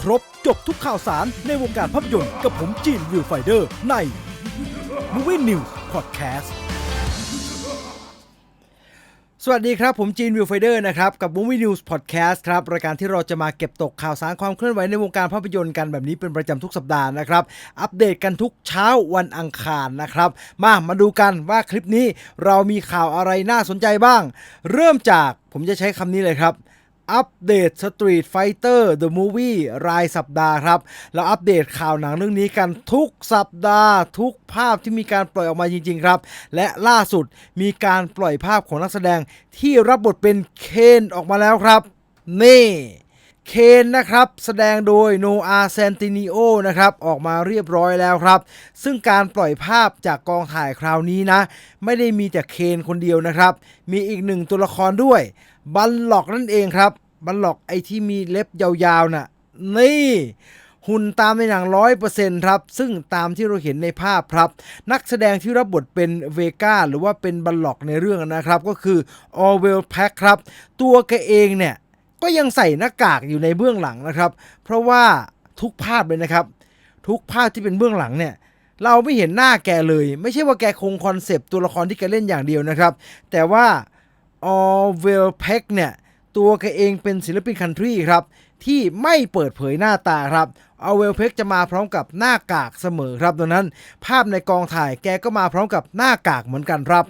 ครบจบทุกข่าวสารในวงการภาพยนตร์กับผมจีนวิวไฟเดอร์ใน Movie News Podcast สวัสดีครับ ผมจีนวิวไฟเดอร์นะครับกับ Movie News Podcast ครับรายการที่เราจะมาเก็บตกข่าวสารความเคลื่อนไหวในวงการภาพยนตร์กันแบบนี้เป็นประจำทุกสัปดาห์นะครับ อัปเดตกันทุกเช้าวันอังคารนะครับ มามาดูกันว่าคลิปนี้เรามีข่าวอะไรน่าสนใจบ้าง เริ่มจากผมจะใช้คำนี้เลยครับ อัปเดต Street Fighter The Movie รายสัปดาห์ครับ เราอัปเดตข่าวหนังเรื่องนี้กันทุกสัปดาห์ ทุกภาพที่มีการปล่อยออกมาจริง ๆ ครับ และล่าสุดมีการปล่อยภาพของนักแสดงที่รับบทเป็นเคนออกมาแล้วครับ นี่เคนนะครับ แสดงโดยโนอาเซนตินิโอนะครับ ออกมาเรียบร้อยแล้วครับ ซึ่งการปล่อยภาพจากกองถ่ายคราวนี้นะ ไม่ได้มีแต่เคนคนเดียวนะครับ มีอีกหนึ่งตัวละครด้วย บัลล็อกนั่นเองครับ บัลล็อกไอที่มีเล็บยาวๆน่ะ นี่ หุ่นตามในหนังร้อยเปอร์เซ็นต์ครับ ซึ่งตามที่เราเห็นในภาพครับ นักแสดงที่รับบทเป็นเวก้าหรือว่าเป็นบัลล็อกในเรื่องนะครับ ก็คือออเวลแพ็คครับ ตัวแกเองเนี่ย ก็ยังใส่หน้ากากอยู่ในเบื้องหลังนะครับ เพราะว่าทุกภาพเลยนะครับ ทุกภาพที่เป็นเบื้องหลังเนี่ยเราไม่เห็นหน้าแกเลย ไม่ใช่ว่าแกคงคอนเซปต์ตัวละครที่แกเล่นอย่างเดียวนะครับ แต่ว่าออเวลเพ็กเนี่ย ตัวแกเองเป็นศิลปินคันทรีครับที่ไม่เปิดเผยหน้าตาครับเอาเวลเพ็กจะมาพร้อมกับหน้ากากเสมอครับดังนั้น ภาพในกองถ่ายแกก็มาพร้อมกับหน้ากากเหมือนกันครับ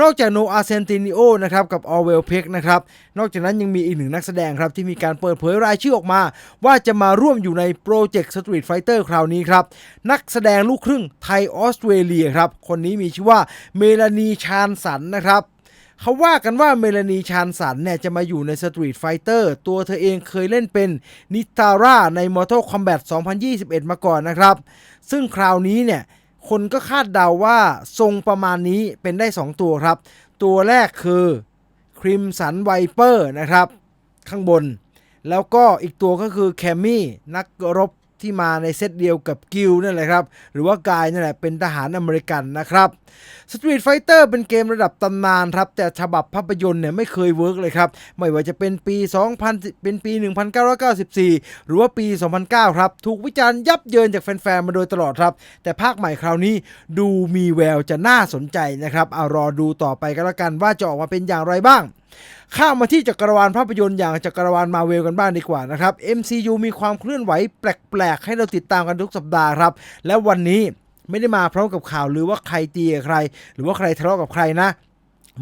นอกจากโนอาเซนตินิโอนะครับกับออเวลเพ็กนะครับนอกจากนั้นยังมีอีกหนึ่งนักแสดงครับที่มีการเปิดเผยรายชื่อออกมา ว่าจะมาร่วมอยู่ในโปรเจกต์สตรีทไฟเตอร์คราวนี้ครับ นักแสดงลูกครึ่งไทยออสเตรเลียครับคนนี้มีชื่อว่าเมลานีชานสันนะครับ เขาว่ากันว่าเมลานีชานสันเนี่ยจะมาอยู่ใน Street Fighter ตัวเธอเองเคยเล่นเป็นนิตาร่าใน Mortal Kombat 2021 มาก่อนนะครับ ซึ่งคราวนี้เนี่ย คนก็คาดเดาว่าทรงประมาณนี้เป็นได้ 2 ตัวครับ ตัวแรกคือคริมสันไวเปอร์นะครับ ข้างบน แล้วก็อีกตัวก็คือแคมมี่นักรบ ที่มาในเซตเดียวกับกิลนั่นแหละครับ หรือว่ากายนั่นแหละเป็นทหารอเมริกันนะครับ Street Fighter เป็นเกมระดับตำนานครับ แต่ฉบับภาพยนตร์เนี่ยไม่เคยเวิร์กเลยครับ ไม่ว่าจะเป็นปี 2000 เป็นปี 1994 หรือว่าปี 2009 ครับ ถูกวิจารณ์ยับเยินจากแฟนๆ มาโดยตลอดครับ แต่ภาคใหม่คราวนี้ดูมีแววจะน่าสนใจนะครับเอารอดูต่อไปก็แล้วกันว่าจะออกมาเป็นอย่างไรบ้าง ข้ามมาที่จักรวาลภาพยนตร์อย่างจักรวาลมาเวลกันบ้างดีกว่านะครับ MCU มีความเคลื่อนไหวแปลกๆ ให้เราติดตามกันทุกสัปดาห์ครับ และวันนี้ไม่ได้มาพร้อมกับข่าวหรือว่าใครตีกับใคร หรือว่าใครทะเลาะกับใครนะ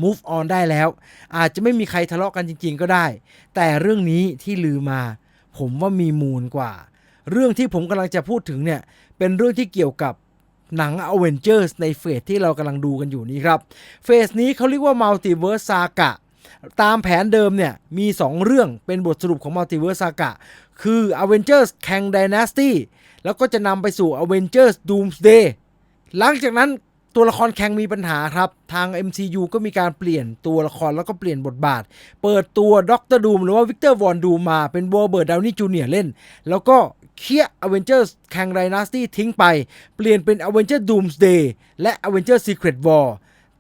move on ได้แล้ว อาจจะไม่มีใครทะเลาะกันจริง ๆ ก็ได้ แต่เรื่องนี้ที่ลือมา ผมว่ามีมูลกว่า เรื่องที่ผมกำลังจะพูดถึงเนี่ย เป็นเรื่องที่เกี่ยวกับหนัง a v e n g e r s ในเฟสที่เรากำลังดูกันอยู่นี้ครับ เฟสนี้เขาเรียกว่า Multiverse Saga ตามแผนเดิมเนี่ยมี 2 เรื่องเป็นบทสรุปของ Multiverse Saga คือ Avengers Kang Dynasty แล้วก็จะนำไปสู่ Avengers Doomsday หลังจากนั้นตัวละครแคงมีปัญหาครับ ทาง MCU ก็มีการเปลี่ยนตัวละครแล้วก็เปลี่ยนบทบาท เปิดตัวด็อกเตอร์ดูมหรือว่าวิกเตอร์วอนดูมาเป็นวอร์เบิร์ดดาวนี่จูเนียร์เล่น แล้วก็เคีย Avengers Kang Dynasty ทิ้งไป เปลี่ยนเป็น Avengers Doomsday และ Avengers Secret War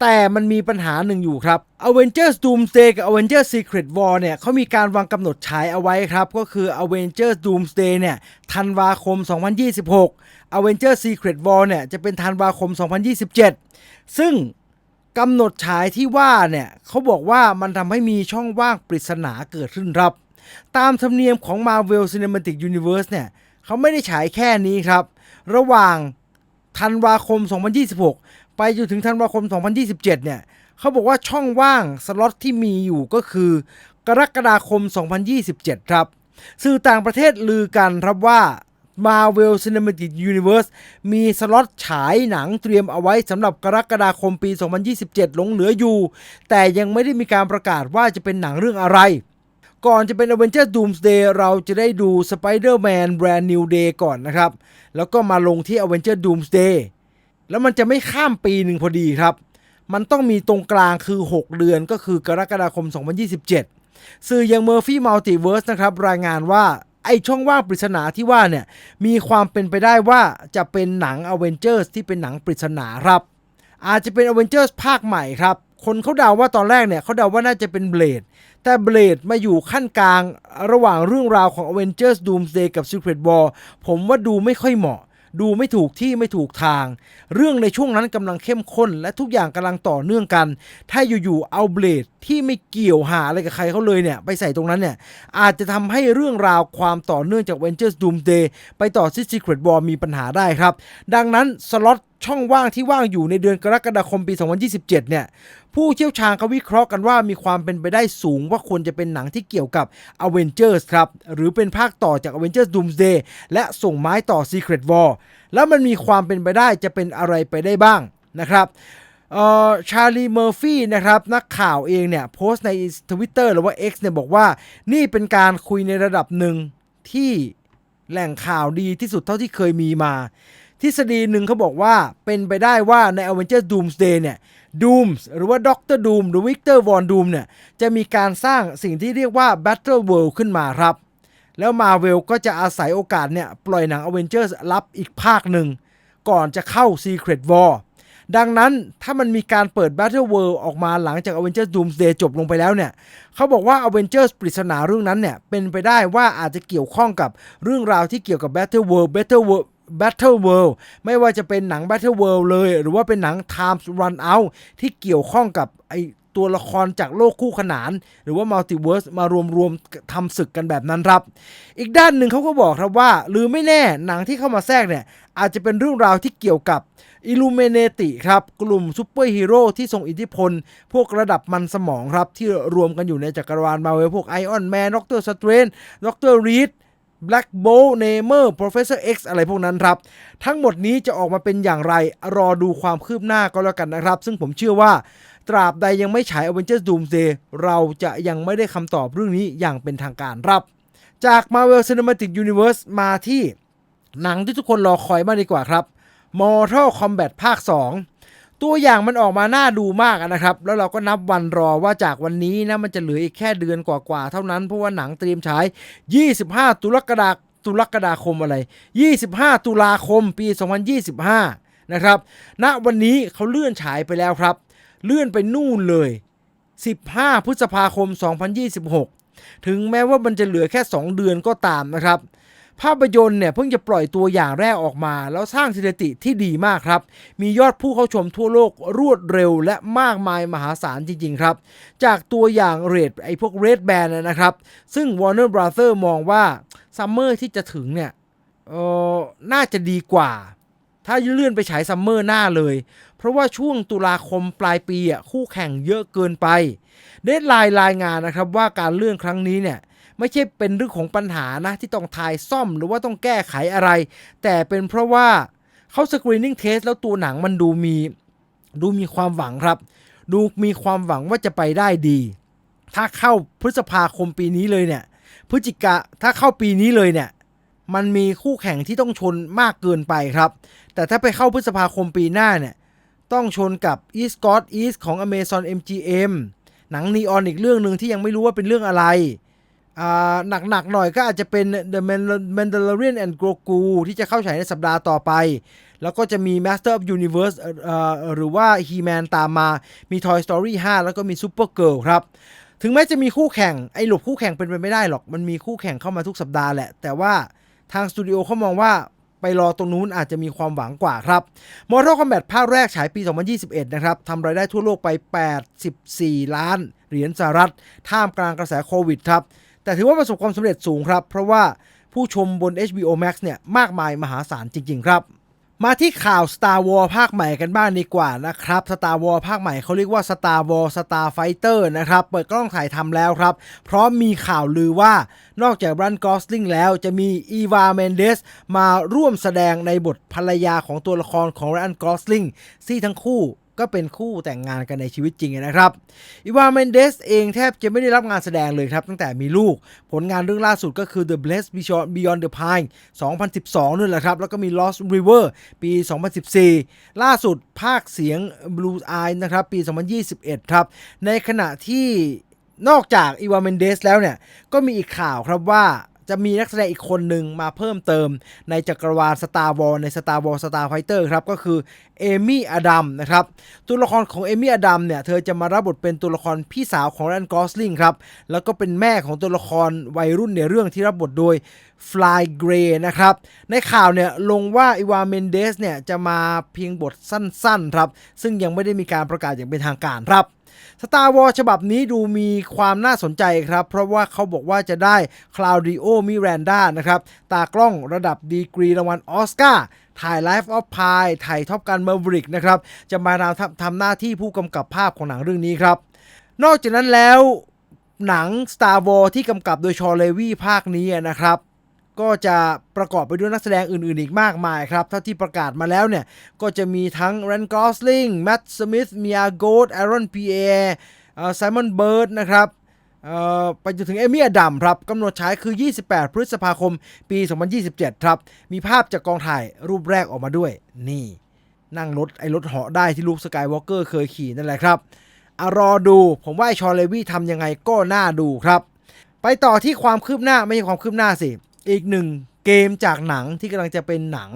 แต่มันมีปัญหาหนึ่งอยู่ครับ Avengers Doomsday กับ Avengers Secret War เนี่ยเขามีการวางกำหนดฉายเอาไว้ครับ ก็คือ Avengers Doomsday เนี่ยธันวาคม 2026 Avengers Secret War เนี่ยจะเป็นธันวาคม 2027 ซึ่งกำหนดฉายที่ว่าเนี่ยเขาบอกว่ามันทำให้มีช่องว่างปริศนาเกิดขึ้นครับ ตามธรรมเนียมของ Marvel Cinematic Universe เนี่ยเขาไม่ได้ฉายแค่นี้ครับ ระหว่างธันวาคม 2026 ไปจนถึงธันวาคม 2027 เนี่ยเขาบอกว่าช่องว่างสล็อตที่มีอยู่ก็คือ กรกฎาคม 2027 ครับ สื่อต่างประเทศลือกันครับว่า Marvel Cinematic Universe มีสล็อตฉายหนังเตรียมเอาไว้สำหรับกรกฎาคมปี 2027 หลงเหลืออยู่ แต่ยังไม่ได้มีการประกาศว่าจะเป็นหนังเรื่องอะไรก่อนจะเป็น Avengers Doomsday เราจะได้ดู Spider-Man Brand New Day ก่อนนะครับ แล้วก็มาลงที่ Avengers Doomsday แล้วมันจะไม่ข้ามปีหนึ่งพอดีครับ มันต้องมีตรงกลางคือ 6 เดือนก็คือกรกฎาคม 2027 สื่ออย่าง Murphy Multiverse นะครับรายงานว่าไอช่องว่างปริศนาที่ว่าเนี่ยมีความเป็นไปได้ว่าจะเป็นหนัง Avengers ที่เป็นหนังปริศนาครับ อาจจะเป็น Avengers ภาคใหม่ครับ คนเขาเดาว่าตอนแรกเนี่ยเขาเดาว่าน่าจะเป็นเบลดแต่แต่เบลดมาอยู่ขั้นกลางระหว่างเรื่องราวของ Avengers Doomsday กับ Secret War ผมว่าดูไม่ค่อยเหมาะ ดูไม่ถูกที่ไม่ถูกทาง เรื่องในช่วงนั้นกำลังเข้มข้น และทุกอย่างกำลังต่อเนื่องกัน ถ้าอยู่ๆเอาเบลดที่ไม่เกี่ยวหาอะไรกับใครเขาเลยเนี่ย ไปใส่ตรงนั้นเนี่ย อาจจะทำให้เรื่องราวความต่อเนื่องจาก Avengers Doomsday ไปต่อที่ Secret War มีปัญหาได้ครับ ดังนั้นสล็อตช่องว่างที่ว่างอยู่ในเดือนกรกฎาคมปี 2027 เนี่ย ผู้เชี่ยวชาญเขาวิเคราะห์กันว่ามีความเป็นไปได้สูงว่าควรจะเป็นหนังที่เกี่ยวกับ Avengers ครับ หรือเป็นภาคต่อจาก Avengers Doomsday และส่งไม้ต่อ Secret War แล้วมันมีความเป็นไปได้จะเป็นอะไรไปได้บ้างนะครับชาลีเมอร์ฟี่นะครับนักข่าวเองเนี่ยโพสต์ใน Twitter หรือว่า X เนี่ยบอกว่านี่เป็นการคุยในระดับหนึ่งที่แหล่งข่าวดีที่สุดเท่าที่เคยมีมา ทฤษฎีหนึ่งเขาบอกว่าเป็นไปได้ว่าใน Avengers Doomsday เนี่ย Dooms หรือว่า Doctor Doom หรือ Victor Von Doom เนี่ยจะมีการสร้างสิ่งที่เรียกว่า Battle World ขึ้นมาครับ แล้วมาเวลก็จะอาศัยโอกาสเนี่ยปล่อยหนัง Avengers รับอีกภาคหนึ่ง ก่อนจะเข้า Secret War ดังนั้นถ้ามันมีการเปิด Battle World ออกมาหลังจาก Avengers Doomsday จบลงไปแล้วเนี่ยเขาบอกว่า Avengers ปริศนาเรื่องนั้นเนี่ยเป็นไปได้ว่าอาจจะเกี่ยวข้องกับเรื่องราวที่เกี่ยวกับ Battle World Battle World Battle World ไม่ว่าจะเป็นหนัง Battle World เลย หรือว่าเป็นหนัง Times Run Out ที่เกี่ยวข้องกับไอตัวละครจากโลกคู่ขนาน หรือว่า Multiverse มารวมๆทำศึกกันแบบนั้นครับ อีกด้านหนึ่งเขาก็บอกครับว่า หรือไม่แน่หนังที่เข้ามาแทรกเนี่ย อาจจะเป็นเรื่องราวที่เกี่ยวกับ Illuminati ครับ กลุ่มซูเปอร์ฮีโร่ที่ทรงอิทธิพล พวกระดับมันสมองครับ ที่รวมกันอยู่ในจักรวาลมาเวลพวกไอออนแมนด็อกเตอร์สเตรนด็อกเตอร์รีด Black Bolt Namer Professor X อะไรพวกนั้นครับ ทั้งหมดนี้จะออกมาเป็นอย่างไร รอดูความคืบหน้าก็แล้วกันนะครับ ซึ่งผมเชื่อว่า ตราบใดยังไม่ฉาย Avengers Doomsday เราจะยังไม่ได้คำตอบเรื่องนี้อย่างเป็นทางการครับ จาก Marvel Cinematic Universe มาที่หนังที่ทุกคนรอคอยมากดีกว่าครับ Mortal Kombat ภาค 2 ตัวอย่างมันออกมาน่าดูมากนะครับ แล้วเราก็นับวันรอว่าจากวันนี้นะมันจะเหลืออีกแค่เดือนกว่าๆเท่านั้น เพราะว่าหนังเตรียมฉาย 25 ตุลาคมตุลาคมอะไร 25 ตุลาคมปี 2025 นะครับณวันนี้เขาเลื่อนฉายไปแล้วครับ เลื่อนไปนู่นเลย 15 พฤษภาคม 2026 ถึงแม้ว่ามันจะเหลือแค่ 2 เดือนก็ตามนะครับ ภาพยนตร์เนี่ยเพิ่งจะปล่อยตัวอย่างแรกออกมา แล้วสร้างสถิติที่ดีมากครับ มียอดผู้เข้าชมทั่วโลกรวดเร็วและมากมายมหาศาลจริง ๆ ครับ จากตัวอย่างเรทไอพวกเรดแบนนะครับ ซึ่ง Warner Brother มองว่าซัมเมอร์ที่จะถึงเนี่ยเออน่าจะดีกว่า ถ้าเลื่อนไปฉายซัมเมอร์หน้าเลย เพราะว่าช่วงตุลาคมปลายปีอะคู่แข่งเยอะเกินไป เดดไลน์รายงานนะครับว่าการเลื่อนครั้งนี้เนี่ย ไม่ใช่เป็นเรื่องของปัญหานะที่ต้องทายซ่อมหรือว่าต้องแก้ไขอะไร แต่เป็นเพราะว่าเขาสกรีนนิ่งเทสแล้วตัวหนังมันดูมีดูมีความหวังครับ ดูมีความหวังว่าจะไปได้ดี ถ้าเข้าพฤษภาคมปีนี้เลยเนี่ย พฤศจิกาถ้าเข้าปีนี้เลยเนี่ยมันมีคู่แข่งที่ต้องชนมากเกินไปครับ แต่ถ้าไปเข้าพฤษภาคมปีหน้าเนี่ย ต้องชนกับ East God East ของ Amazon MGM หนังนีออนอีกเรื่องหนึ่งที่ยังไม่รู้ว่าเป็นเรื่องอะไร หนักๆหน่อยก็อาจจะเป็น The Mandalorian and Grogu ที่จะเข้าฉายในสัปดาห์ต่อไป แล้วก็จะมี Master of Universe หรือว่า He-Man ตามมา มี Toy Story 5 แล้วก็มี Supergirl ครับ ถึงแม้จะมีคู่แข่ง ไอ้หลบคู่แข่งเป็นไปไม่ได้หรอก มันมีคู่แข่งเข้ามาทุกสัปดาห์แหละ แต่ว่าทางสตูดิโอเขามองว่าไปรอตรงนู้นอาจจะมีความหวังกว่าครับ Mortal Kombat ภาคแรกฉายปี 2021 นะครับ ทำรายได้ทั่วโลกไป 84 ล้านเหรียญสหรัฐ ท่ามกลางกระแสโควิดครับ แต่ถือว่าประสบความสำเร็จสูงครับ เพราะว่าผู้ชมบน HBO Max เนี่ยมากมายมหาศาลจริง ๆ ครับ มาที่ข่าว Star Wars ภาคใหม่กันบ้างดีกว่านะครับ Star Wars ภาคใหม่เขาเรียกว่า Star Wars Starfighter นะครับ เปิดกล้องถ่ายทำแล้วครับ เพราะมีข่าวลือว่านอกจากรันกอสลิงแล้วจะมีอีวาเมนเดสมาร่วมแสดงในบทภรรยาของตัวละครของรันกอสลิงที่ทั้งคู่ ก็เป็นคู่แต่งงานกันในชีวิตจริงนะครับอีวาเมนเดสเองแทบจะไม่ได้รับงานแสดงเลยครับตั้งแต่มีลูก ผลงานเรื่องล่าสุดก็คือ The Blessed Beyond the Pine 2012นั่นแหละครับ แล้วก็มี Lost River ปี 2014 ล่าสุดภาคเสียง Blue Eye นะครับ ปี 2021 ครับ ในขณะที่นอกจากอีวาเมนเดสแล้วเนี่ย ก็มีอีกข่าวครับว่า จะมีนักแสดงอีกคนหนึ่งมาเพิ่มเติมในจักรวาล Star Wars ใน Star Wars Star Fighter ครับ ก็คือเอมี่อดัมนะครับ ตัวละครของเอมี่อดัมเนี่ย เธอจะมารับบทเป็นตัวละครพี่สาวของแรนกอสลิงครับ แล้วก็เป็นแม่ของตัวละครวัยรุ่นในเรื่องที่รับบทโดย Fly Gray นะครับ ในข่าวเนี่ยลงว่าอีวาเมนเดสเนี่ยจะมาเพียงบทสั้นๆครับ ซึ่งยังไม่ได้มีการประกาศอย่างเป็นทางการครับ Star Wars ฉบับนี้ดูมีความน่าสนใจครับ เพราะว่าเขาบอกว่าจะได้คลาวดิโอมิแรนดานะครับ ตากล้องระดับดีกรีรางวัลออสการ์ถ่าย Life of Pi ถ่ายท็อปกันเมอร์บริกนะครับ จะมาทำทำหน้าที่ผู้กำกับภาพของหนังเรื่องนี้ครับ นอกจากนั้นแล้วหนัง Star Wars ที่กำกับโดยชอเลวีภาคนี้นะครับ ก็จะประกอบไปด้วยนักแสดงอื่นๆอีกมากมายครับ เท่าที่ประกาศมาแล้วเนี่ย ก็จะมีทั้งแรนกอสลิงแมตต์สมิธเมียโกดแอรอนพีเอไซมอนเบิร์ดนะครับไปจนถึงเอมี่อดัมครับกำหนดฉายคือ 28 พฤษภาคมปี 2027 ครับ มีภาพจากกองถ่ายรูปแรกออกมาด้วย นี่ นั่งรถไอ้รถเหาะได้ที่ลูกสกายวอล์กเกอร์เคยขี่นั่นแหละครับอรอดู ผมว่าไอชอเลวี่ทำยังไงก็น่าดูครับ ไปต่อที่ความคืบหน้าไม่ใช่ความคืบหน้าสิ อีกหนึ่งเกมจากหนังที่กำลังจะเป็นหนัง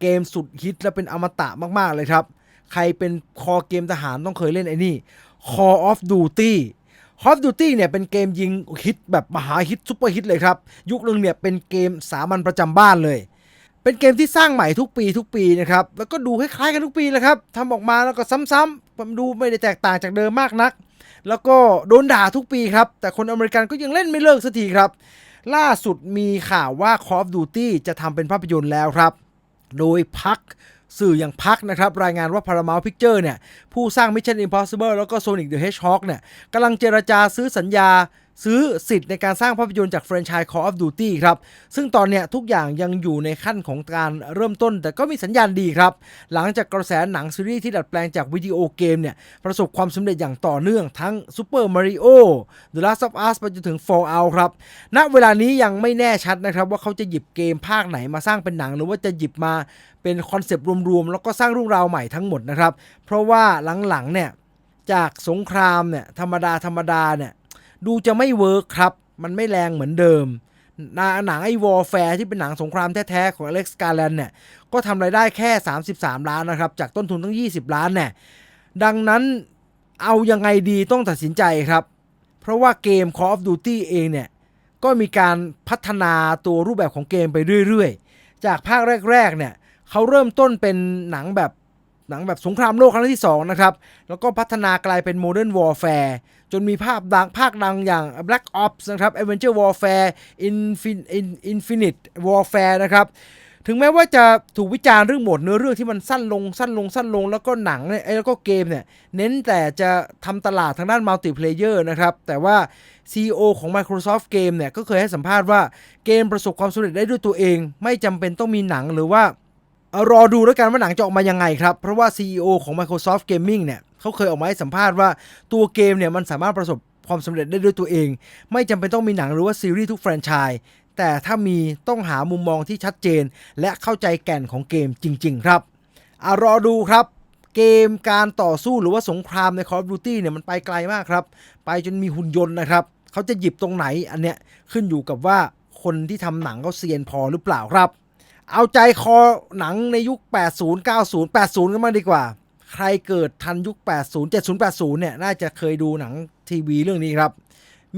เกมสุดฮิตและเป็นอมตะมากๆเลยครับ ใครเป็นคอเกมทหารต้องเคยเล่นไอ้นี่ Call of Duty Call of Duty เนี่ยเป็นเกมยิงฮิตแบบมหาฮิตซุปเปอร์ฮิตเลยครับ ยุคนึงเนี่ยเป็นเกมสามัญประจำบ้านเลย เป็นเกมที่สร้างใหม่ทุกปีทุกปีนะครับ แล้วก็ดูคล้ายๆกันทุกปีเลยครับทำออกมาแล้วก็ซ้ำๆดูไม่ได้แตกต่างจากเดิมมากนัก แล้วก็โดนด่าทุกปีครับ แต่คนอเมริกันก็ยังเล่นไม่เลิกสักทีครับ ล่าสุดมีข่าวว่า Call of Duty จะทำเป็นภาพยนตร์แล้วครับ โดยพักสื่ออย่างพักนะครับ รายงานว่า Paramount Picture เนี่ย ผู้สร้าง Mission Impossible แล้วก็ Sonic the Hedgehog เนี่ยกำลังเจรจาซื้อสัญญา ซื้อสิทธิ์ในการสร้างภาพยนตร์จากแฟรนไชส์ Call of Duty ครับ ซึ่งตอนเนี้ยทุกอย่างยังอยู่ในขั้นของการเริ่มต้น แต่ก็มีสัญญาณดีครับ หลังจากกระแสหนังซีรีส์ที่ดัดแปลงจากวิดีโอเกมเนี่ย ประสบความสำเร็จอย่างต่อเนื่องทั้ง Super Mario The Last of Us ไปจนถึง Fallout ครับ ณ เวลานี้ยังไม่แน่ชัดนะครับว่าเขาจะหยิบเกมภาคไหนมาสร้างเป็นหนังหรือว่าจะหยิบมาเป็นคอนเซปต์รวมๆแล้วก็สร้างเรื่องราวใหม่ทั้งหมดนะครับ เพราะว่าหลังๆเนี่ยจากสงครามเนี่ยธรรมดาธรรมดาเนี่ย ดูจะไม่เวิร์คครับ มันไม่แรงเหมือนเดิมหนาหนังไอ้วอลแฟร์ที่เป็นหนังสงครามแท้ๆ ของอเล็กซ์การ์แลนเนี่ย ก็ทำรายได้แค่ 33 ล้านนะครับ จากต้นทุนตั้ง 20 ล้านเนี่ย ดังนั้นเอายังไงดีต้องตัดสินใจครับ เพราะว่าเกม Call of Duty เองเนี่ย ก็มีการพัฒนาตัวรูปแบบของเกมไปเรื่อยๆ จากภาคแรก ๆ เนี่ยเขาเริ่มต้นเป็นหนังแบบหนังแบบสงครามโลกครั้งที่ 2 นะครับ แล้วก็พัฒนากลายเป็น Modern Warfare จนมีภาพดังภาคดังอย่าง Black Ops นะครับ Adventure Warfare Infin In- Infinite Warfare นะครับถึงแม้ว่าจะถูกวิจารณ์เรื่องโหมดเนื้อเรื่องที่มันสั้นลงสั้นลงสั้นลงแล้วก็หนังเนี่ยแล้วก็เกมเนี่ย เน้นแต่จะทำตลาดทางด้านมัลติเพลเยอร์นะครับ แต่ว่า CEO ของ Microsoft Game เนี่ย ก็เคยให้สัมภาษณ์ว่าเกมประสบความสำเร็จได้ด้วยตัวเอง ไม่จำเป็นต้องมีหนังหรือว่ารอดูแล้วกันว่าหนังจะออกมายังไงครับ เพราะว่า CEO ของ Microsoft Gaming เนี่ย เขาเคยออกมาให้สัมภาษณ์ว่าตัวเกมเนี่ยมันสามารถประสบความสำเร็จได้ด้วยตัวเอง ไม่จำเป็นต้องมีหนังหรือว่าซีรีส์ทุกแฟรนไชส์แต่ถ้ามีต้องหามุมมองที่ชัดเจน และเข้าใจแก่นของเกมจริง ๆ ครับอารอดูครับเกมการต่อสู้หรือว่าสงครามใน Call of Duty เนี่ยมันไปไกลมากครับ ไปจนมีหุ่นยนต์นะครับ เขาจะหยิบตรงไหนอันเนี้ยขึ้นอยู่กับว่าคนที่ทำหนังเขาเซียนพอหรือเปล่าครับ เอาใจคอหนังในยุค 80 90 80 กันมาดีกว่า ใครเกิดทันยุค 80 70 80 เนี่ย น่าจะเคยดูหนังทีวีเรื่องนี้ครับ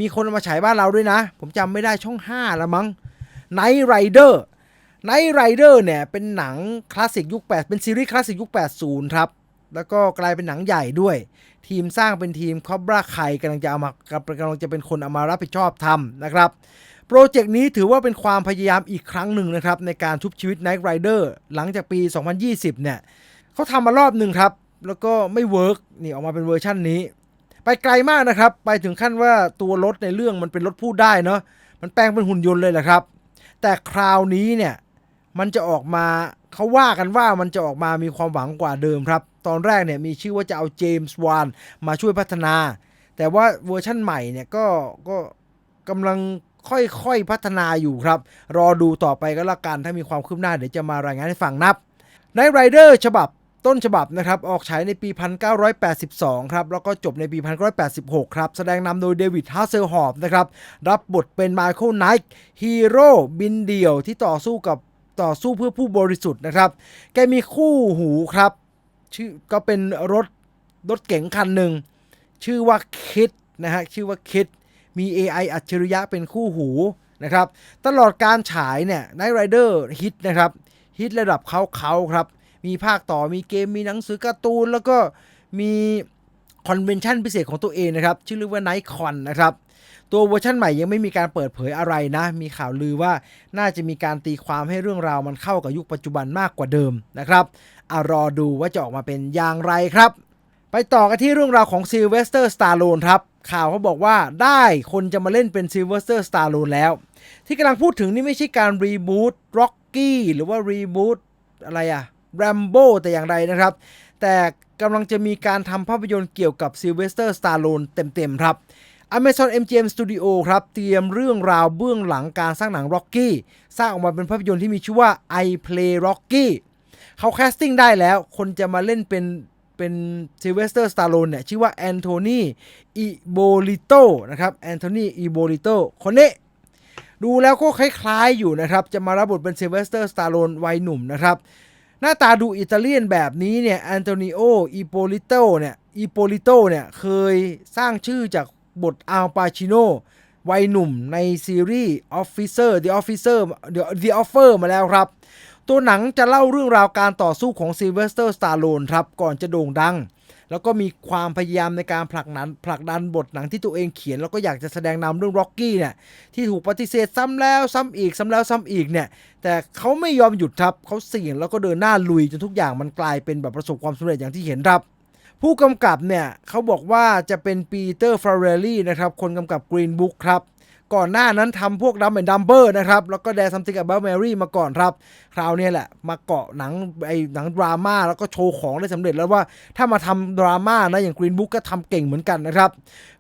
มีคนมาฉายบ้านเราด้วยนะ ผมจำไม่ได้ช่อง5แล้วมั้ง Night Rider Night Rider เนี่ย เป็นหนังคลาสสิกยุค 8 เป็นซีรีส์คลาสสิกยุค 80 ครับ แล้วก็กลายเป็นหนังใหญ่ด้วย ทีมสร้างเป็นทีมคอบราไคกำลังจะเอามากำลังจะเป็นคนเอามารับผิดชอบทำนะครับโปรเจกต์นี้ถือว่าเป็นความพยายามอีกครั้งหนึ่งนะครับ ในการชุบชีวิต Night Rider หลังจากปี 2020 เนี่ย เขาทำมารอบหนึ่งครับ แล้วก็ไม่เวิร์กนี่ออกมาเป็นเวอร์ชั่นนี้ ไปไกลมากนะครับ ไปถึงขั้นว่าตัวรถในเรื่องมันเป็นรถพูดได้เนาะมันแปลงเป็นหุ่นยนต์เลยแหละครับ แต่คราวนี้เนี่ยมันจะออกมาเขาว่ากันว่ามันจะออกมามีความหวังกว่าเดิมครับ ตอนแรกเนี่ยมีชื่อว่าจะเอาเจมส์วานมาช่วยพัฒนา แต่ว่าเวอร์ชั่นใหม่เนี่ยก็ก็กำลังค่อยๆพัฒนาอยู่ครับ รอดูต่อไปก็แล้วกันถ้ามีความคืบหน้าเดี๋ยวจะมารายงานให้ฟังนับในไรเดอร์ฉบับ ต้นฉบับนะครับออกฉายในปี 1982 ครับ แล้วก็จบในปี 1986 ครับ แสดงนำโดยเดวิดฮาเซลฮอปนะครับ รับบทเป็นไมเคิลไนท์ฮีโร่บินเดี่ยวที่ต่อสู้กับต่อสู้เพื่อผู้บริสุทธิ์นะครับ แกมีคู่หูครับ ชื่อก็เป็นรถรถเก๋งคันหนึ่ง ชื่อว่าคิดนะฮะ ชื่อว่าคิด มี AI อัจฉริยะเป็นคู่หูนะครับ ตลอดการฉายเนี่ย Night Rider ฮิตนะครับ ฮิตระดับเขาเขาครับ มีภาคต่อมีเกมมีหนังสือการ์ตูน แล้วก็มีคอนเวนชั่นพิเศษของตัวเองนะครับ ชื่อเรียกว่า Night Con นะครับตัวเวอร์ชันใหม่ยังไม่มีการเปิดเผยอะไรนะ มีข่าวลือว่าน่าจะมีการตีความให้เรื่องราวมันเข้ากับยุคปัจจุบันมากกว่าเดิมนะครับอารอดูว่าจะออกมาเป็นอย่างไรครับ ไปต่อกันที่เรื่องราวของซิลเวสเตอร์สตาร์โลนครับ ข่าวเขาบอกว่าได้คนจะมาเล่นเป็นซิลเวสเตอร์สตาร์โลนแล้ว ที่กำลังพูดถึงนี่ไม่ใช่การรีบูตร็อกกี้หรือว่ารีบูตอะไรอะ แรมโบแต่อย่างใดนะครับ แต่กำลังจะมีการทำภาพยนตร์เกี่ยวกับซิลเวสเตอร์สตาร์โลนเต็มๆครับ Amazon MGM Studio ครับเตรียมเรื่องราวเบื้องหลังการสร้างหนัง Rocky สร้างออกมาเป็นภาพยนตร์ที่มีชื่อว่า I Play Rocky เขาแคสติ้งได้แล้ว คนจะมาเล่นเป็นเป็นซิลเวสเตอร์สตาร์โลนเนี่ยชื่อว่าแอนโทนีอิโบลิโตนะครับแอนโทนีอิโบลิโตคนนี้ดูแล้วก็คล้ายๆอยู่นะครับ จะมารับบทเป็นซิลเวสเตอร์สตาร์โลนวัยหนุ่มนะครับ หน้าตาดูอิตาเลียนแบบนี้เนี่ยแอนโตนิโออิโปลิโตเนี่ยอิโปลิโตเนี่ยเคยสร้างชื่อจากบทอัลปาชิโนวัยหนุ่มในซีรีส์ Officer The Officer The, The Offer มาแล้วครับ ตัวหนังจะเล่าเรื่องราวการต่อสู้ของซิลเวสเตอร์สตาร์โลนครับ ก่อนจะโด่งดัง แล้วก็มีความพยายามในการผลักนั้นผลักดันบทหนังที่ตัวเองเขียน แล้วก็อยากจะแสดงนำเรื่องร็อกกี้เนี่ยที่ถูกปฏิเสธซ้ำแล้วซ้ำอีกซ้ำแล้วซ้ำอีกเนี่ยแต่เขาไม่ยอมหยุดครับเขาเสี่ยงแล้วก็เดินหน้าลุยจนทุกอย่างมันกลายเป็นแบบประสบความสำเร็จอย่างที่เห็นครับผู้กำกับเนี่ยเขาบอกว่าจะเป็นปีเตอร์ฟาเรลลี่นะครับ คนกำกับ Green Book ครับ ก่อนหน้านั้นทำพวกดัมเบลดัมเบอร์นะครับ แล้วก็แดซัมติงกับ b บ l แมรี่มาก่อนครับ คราวนี้แหละ มาเกาะหนังไอ้หนังดราม่าแล้วก็โชว์ของได้สำเร็จแล้วว่าถ้ามาทำดราม่านะ อย่าง Green Book ก็ทำเก่งเหมือนกันนะครับ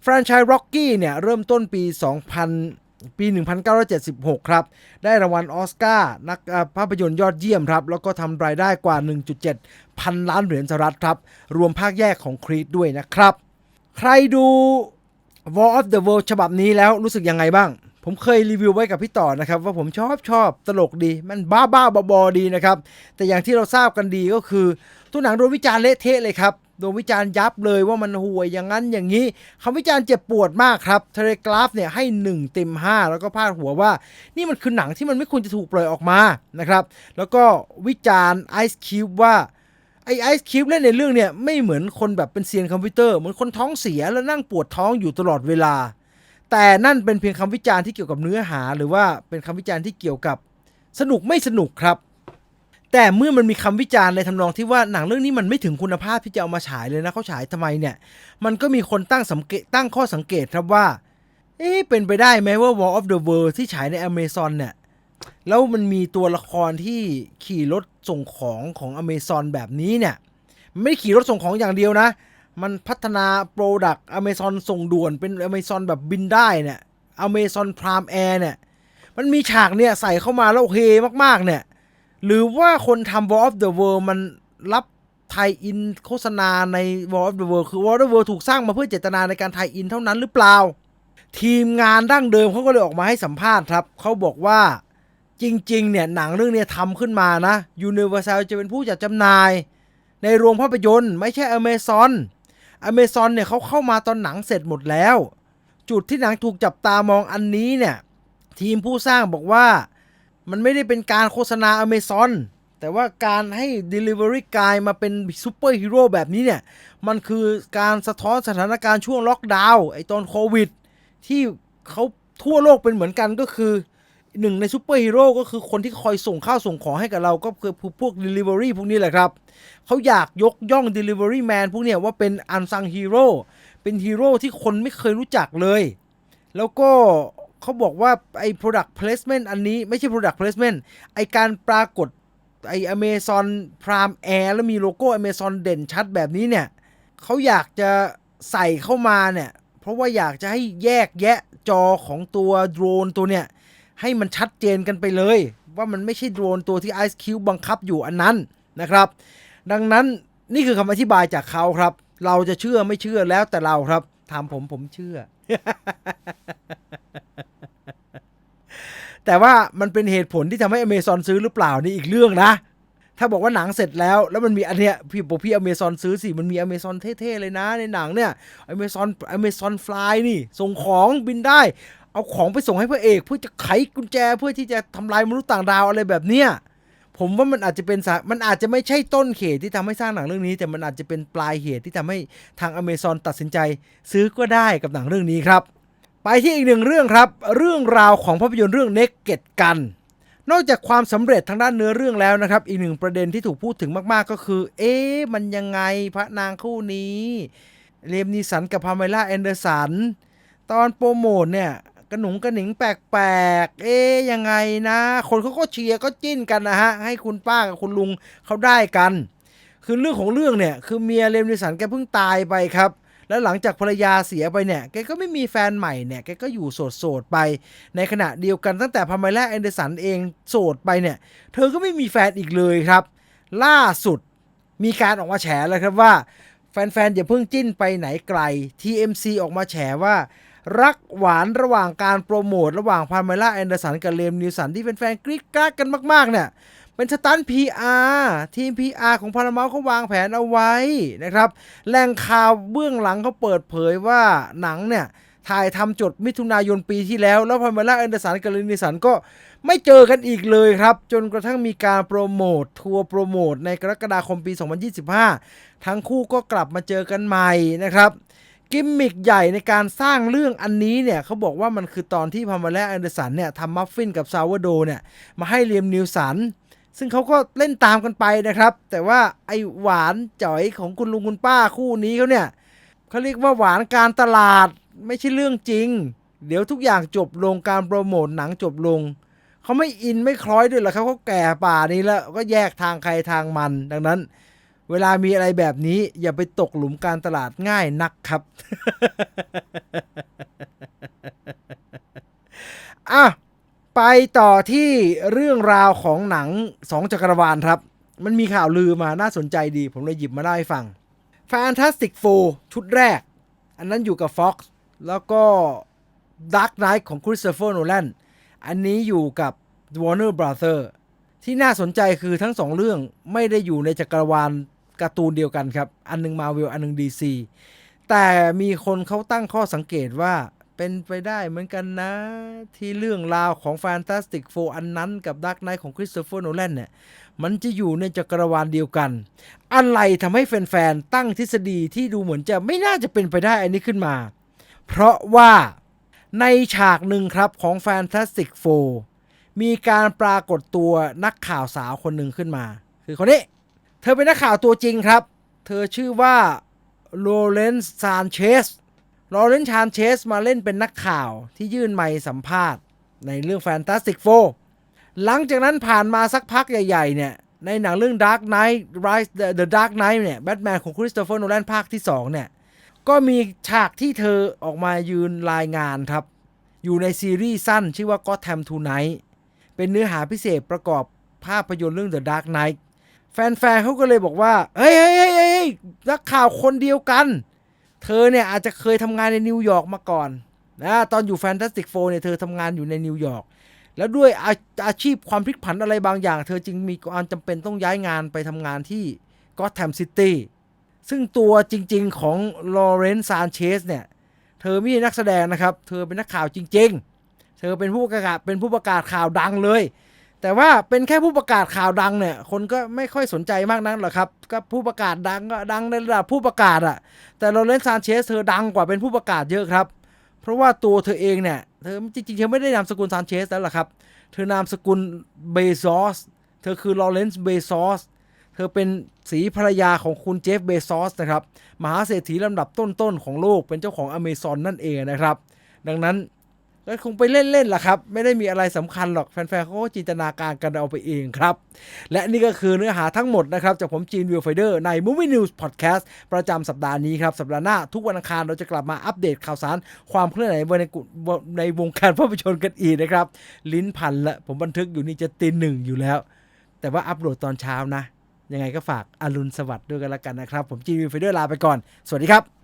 แฟรนไชส์ร็อกกี้เนี่ย เริ่มต้นปี 2000ปี 1976 ครับ ได้รางวัลออสการ์นักภาพยนตร์ยอดเยี่ยมครับ แล้วก็ทำรายได้กว่า 1.7 พันล้านเหรียญสหรัฐครับ รวมภาคแยกของครีดด้วยนะครับ ใครดู War of the World ฉบับนี้แล้วรู้สึกยังไงบ้าง ผมเคยรีวิวไว้กับพี่ต่อนะครับ ว่าผมชอบชอบตลกดี มันบ้าบ้าบอบอๆดีนะครับ แต่อย่างที่เราทราบกันดีก็คือ ตัวหนังโดนวิจารณ์เละเทะเลยครับโดนวิจารณ์ยับเลยว่ามันห่วยอย่างนั้นอย่างนี้คำวิจารณ์เจ็บปวดมากครับเทเลกราฟเนี่ยให้ 1 เต็ม 5 แล้วก็พาดหัวว่า นี่มันคือหนังที่มันไม่ควรจะถูกปล่อยออกมานะครับแล้วก็วิจารณ์ไอซ์คิวว่า ไอไอซ์คิวเล่นในเรื่องเนี่ยไม่เหมือนคนแบบเป็นเซียนคอมพิวเตอร์เหมือนคนท้องเสียแล้วนั่งปวดท้องอยู่ตลอดเวลา แต่นั่นเป็นเพียงคำวิจารณ์ที่เกี่ยวกับเนื้อหา หรือว่าเป็นคำวิจารณ์ที่เกี่ยวกับสนุกไม่สนุกครับ แต่เมื่อมันมีคำวิจารณ์ในทำนองที่ว่าหนังเรื่องนี้มันไม่ถึงคุณภาพที่จะเอามาฉายเลยนะเขาฉายทำไมเนี่ย มันก็มีคนตั้งสังเกตตั้งข้อสังเกตครับว่าเอ๊ะเป็นไปได้ไหมว่า War of the World ที่ฉายใน Amazon เนี่ย แล้วมันมีตัวละครที่ขี่รถส่งของของ Amazon แบบนี้เนี่ย มันไม่ได้ขี่รถส่งของอย่างเดียวนะ มันพัฒนาโปรดักต์ Amazon ส่งด่วนเป็น Amazon แบบบินได้เนี่ย Amazon Prime Air เนี่ย มันมีฉากเนี่ยใส่เข้ามาแล้วโอเคมากๆเนี่ย หรือว่าคนทำ War of the World มันรับไทยอินโฆษณาใน War of the World คือ War of the World ถูกสร้างมาเพื่อเจตนาในการไทยอินเท่านั้นหรือเปล่า ทีมงานดั้งเดิมเขาก็เลยออกมาให้สัมภาษณ์ครับเขาบอกว่า จริง ๆ เนี่ย หนังเรื่องนี้ทำขึ้นมานะ Universal จะเป็นผู้จัดจำหน่าย ในโรงภาพยนตร์ไม่ใช่ Amazon Amazon เนี่ยเขาเข้ามาตอนหนังเสร็จหมดแล้ว จุดที่หนังถูกจับตามองอันนี้เนี่ย ทีมผู้สร้างบอกว่ามันไม่ได้เป็นการโฆษณา Amazon แต่ว่าการให้ Delivery Guy มาเป็นซูเปอร์ฮีโร่แบบนี้เนี่ย มันคือการสะท้อนสถานการณ์ช่วงล็อกดาวน์ไอตอนโควิด ที่เขาทั่วโลกเป็นเหมือนกันก็คือ หนึ่งในซูเปอร์ฮีโร่ก็คือคนที่คอยส่งข้าวส่งของให้กับเราก็คือพวก Delivery พวกนี้แหละครับเขาอยากยกย่อง Delivery Man พวกเนี้ยว่าเป็นอันซังฮีโร่เป็นฮีโร่ที่คนไม่เคยรู้จักเลย แล้วก็เขาบอกว่าไอ้ product placement อันนี้ไม่ใช่ product placement ไอการปรากฏไอ Amazon Prime Air แล้วมีโลโก้ Amazon เด่นชัดแบบนี้เนี่ยเขาอยากจะใส่เข้ามาเนี่ย เพราะว่าอยากจะให้แยกแยะจอของตัวโดรนตัวเนี่ย ให้มันชัดเจนกันไปเลย ว่ามันไม่ใช่โดรนตัวที่ Ice Cube บังคับอยู่อันนั้นนะครับ ดังนั้นนี่คือคำอธิบายจากเขาครับ เราจะเชื่อไม่เชื่อแล้วแต่เราครับถามผมผมเชื่อ แต่ว่ามันเป็นเหตุผลที่ทำให้อเมซอนซื้อหรือเปล่านี่อีกเรื่องนะ ถ้าบอกว่าหนังเสร็จแล้ว แล้วมันมีอันเนี้ยพี่บอกพี่อเมซอนซื้อสิ มันมีอเมซอนเท่ๆเลยนะ ในหนังเนี่ยอเมซอนอเมซอนฟลายนี่ ส่งของบินได้ เอาของไปส่งให้พระเอกเพื่อจะไขกุญแจเพื่อที่จะทำลายมนุษย์ต่างดาวอะไรแบบเนี้ยผมว่ามันอาจจะเป็นสามันอาจจะไม่ใช่ต้นเหตุที่ทำให้สร้างหนังเรื่องนี้ แต่มันอาจจะเป็นปลายเหตุที่ทำให้ทางอเมซอนตัดสินใจซื้อก็ได้กับหนังเรื่องนี้ครับ ไปที่อีกหนึ่งเรื่องครับ เรื่องราวของภาพยนตร์เรื่องเน็กเก็ตกัน นอกจากความสำเร็จทางด้านเนื้อเรื่องแล้วนะครับ อีกหนึ่งประเด็นที่ถูกพูดถึงมาก ๆ ก็คือ เอ๊ะมันยังไงพระนางคู่นี้เลมนีสันกับพาเมล่าแอนเดอร์สันตอนโปรโมทเนี่ย กระหนุงกระหนิงแปลกๆ เอ๊ยยังไงนะ คนเขาก็เชียร์ก็จิ้นกันนะฮะ ให้คุณป้ากับคุณลุงเขาได้กัน คือเรื่องของเรื่องเนี่ย คือเมียเลมนิสันแกเพิ่งตายไปครับ แล้วหลังจากภรรยาเสียไปเนี่ย แกก็ไม่มีแฟนใหม่เนี่ย แกก็อยู่โสดๆไป ในขณะเดียวกันตั้งแต่พาเมล่าแอนเดอร์สันเองโสดไปเนี่ย เธอก็ไม่มีแฟนอีกเลยครับ ล่าสุดมีการออกมาแฉแล้วครับว่า แฟนๆอย่าเพิ่งจิ้นไปไหนไกล TMC ออกมาแฉว่า รักหวานระหว่างการโปรโมท ระหว่างพาเมล่าแอนเดอร์สันกับเลมนิวสันที่แฟนๆกรี๊ดกราดกันมาก ๆ เนี่ย เป็นสตัน PR ทีม PR ของพาราเมลเขาวางแผนเอาไว้นะครับแหล่งข่าวเบื้องหลังเขาเปิดเผยว่าหนังเนี่ยถ่ายทำจดมิถุนายนปีที่แล้ว แล้วพาเมล่าแอนเดอร์สันกับเลมนิวสันก็ไม่เจอกันอีกเลยครับ จนกระทั่งมีการโปรโมท ทัวร์โปรโมท ในกรกฎาคมปี 2025 ทั้งคู่ก็กลับมาเจอกันใหม่นะครับ กิมมิกใหญ่ในการสร้างเรื่องอันนี้เนี่ยเขาบอกว่ามันคือตอนที่พามาและแอนเดอร์สันเนี่ยทำมัฟฟินกับซาวโดเนี่ยมาให้เลียมนิวสันซึ่งเขาก็เล่นตามกันไปนะครับ แต่ว่าไอหวานจ่อยของคุณลุงคุณป้าคู่นี้เขาเนี่ยเขาเรียกว่าหวานการตลาดไม่ใช่เรื่องจริง เดี๋ยวทุกอย่างจบลงการโปรโมทหนังจบลงเขาไม่อินไม่คล้อยด้วยหรอกเขาแก่ป่านี้แล้วก็แยกทางใครทางมัน ดังนั้น เวลามีอะไรแบบนี้ อย่าไปตกหลุมการตลาดง่ายนักครับอะไปต่อที่เรื่องราวของหนังสองจักรวาลครับ มันมีข่าวลือมาน่าสนใจดี ผมเลยหยิบมาเล่าให้ฟัง Fantastic Four ชุดแรก อันนั้นอยู่กับ Fox แล้วก็ Dark Knight ของ Christopher Nolan อันนี้อยู่กับ Warner Brothers ที่น่าสนใจคือทั้งสองเรื่องไม่ได้อยู่ในจักรวาล การ์ตูนเดียวกันครับ อันหนึง Marvel อันหนึง DC แต่มีคนเขาตั้งข้อสังเกตว่าเป็นไปได้เหมือนกันนะ ที่เรื่องราวของ Fantastic Four อันนั้นกับ Dark Knight ของ Christopher Nolan เนี่ยมันจะอยู่ในจักรวาลเดียวกัน อะไรทำให้แฟนๆตั้งทฤษฎีที่ดูเหมือนจะไม่น่าจะเป็นไปได้อันนี้ขึ้นมา เพราะว่าในฉากหนึ่งครับของ Fantastic Four มีการปรากฏตัวนักข่าวสาวคนหนึ่งขึ้นมา คือคนนี้ เธอเป็นนักข่าวตัวจริงครับ เธอชื่อว่าโรเลนซ์ซานเชสโรเลนซ์ซานเชสมาเล่นเป็นนักข่าวที่ยื่นไมค์สัมภาษณ์ ในเรื่อง Fantastic Four หลังจากนั้นผ่านมาสักพักใหญ่ ๆ เนี่ย ในหนังเรื่อง Dark Knight Rise The, The Dark Knight เนี่ยแบทแมนของคริสโตเฟอร์โนแลนภาคที่ 2 เนี่ย ก็มีฉากที่เธอออกมายืนรายงานครับ อยู่ในซีรีส์สั้นชื่อว่า Gotham Tonight เป็นเนื้อหาพิเศษประกอบภาพยนตร์เรื่อง The Dark Knight แฟนๆเขาก็เลยบอกว่าเฮ้ยเฮ้ยเฮ้ยเฮ้ยนักข่าวคนเดียวกัน เธอเนี่ยอาจจะเคยทำงานในนิวยอร์กมาก่อนนะตอนอยู่ Fantastic Four เนี่ยเธอทำงานอยู่ในนิวยอร์กแล้วด้วยอาอาชีพความพลิกผันอะไรบางอย่าง เธอจึงมีความจำเป็นต้องย้ายงานไปทำงานที่ก็ t แ a มซิตี้ซึ่งตัวจริง ๆของลอเรนซ์ซานเชสเนี่ย เธอไม่ใช่นักแสดงนะครับ เธอเป็นนักข่าวจริง ๆ เธอเป็นผู้ประกาศเป็นผู้ประกาศข่าวดังเลย แต่ว่าเป็นแค่ผู้ประกาศข่าวดังเนี่ย คนก็ไม่ค่อยสนใจมากนักหรอกครับ ก็ผู้ประกาศดังก็ดังในระดับผู้ประกาศอะแต่ลอเรนซ์ซานเชสเธอดังกว่าเป็นผู้ประกาศเยอะครับ เพราะว่าตัวเธอเองเนี่ยเธอจริงๆเธอไม่ได้นามสกุลซานเชสแล้วล่ะครับ เธอนามสกุลเบซอส เธอคือลอเรนซ์เบซอส เธอเป็นสีภรรยาของคุณเจฟเบซอสนะครับ มหาเศรษฐีลำดับต้นๆของโลกเป็นเจ้าของอเมซอนนั่นเองนะครับ ดังนั้น ก็คงไปเล่นๆล่ะครับ ไม่ได้มีอะไรสำคัญหรอกแฟนๆเขาก็จินตนาการกันเอาไปเองครับ และนี่ก็คือเนื้อหาทั้งหมดนะครับ จากผมจีนวิวไฟเดอร์ใน Movie News Podcast ประจำสัปดาห์นี้ครับ สัปดาห์หน้าทุกวันอังคารเราจะกลับมาอัปเดตข่าวสาร ความเคลื่อนไหวในในวงการภาพยนตร์กันอีกนะครับ ลิ้นพันละผมบันทึกอยู่นี่จะตีหนึ่งอยู่แล้ว แต่ว่าอัปโหลดตอนเช้านะ ยังไงก็ฝากอรุณสวัสดิ์ด้วยกันละกันนะครับ ผมจีนวิวไฟเดอร์ลาไปก่อน สวัสดีครับ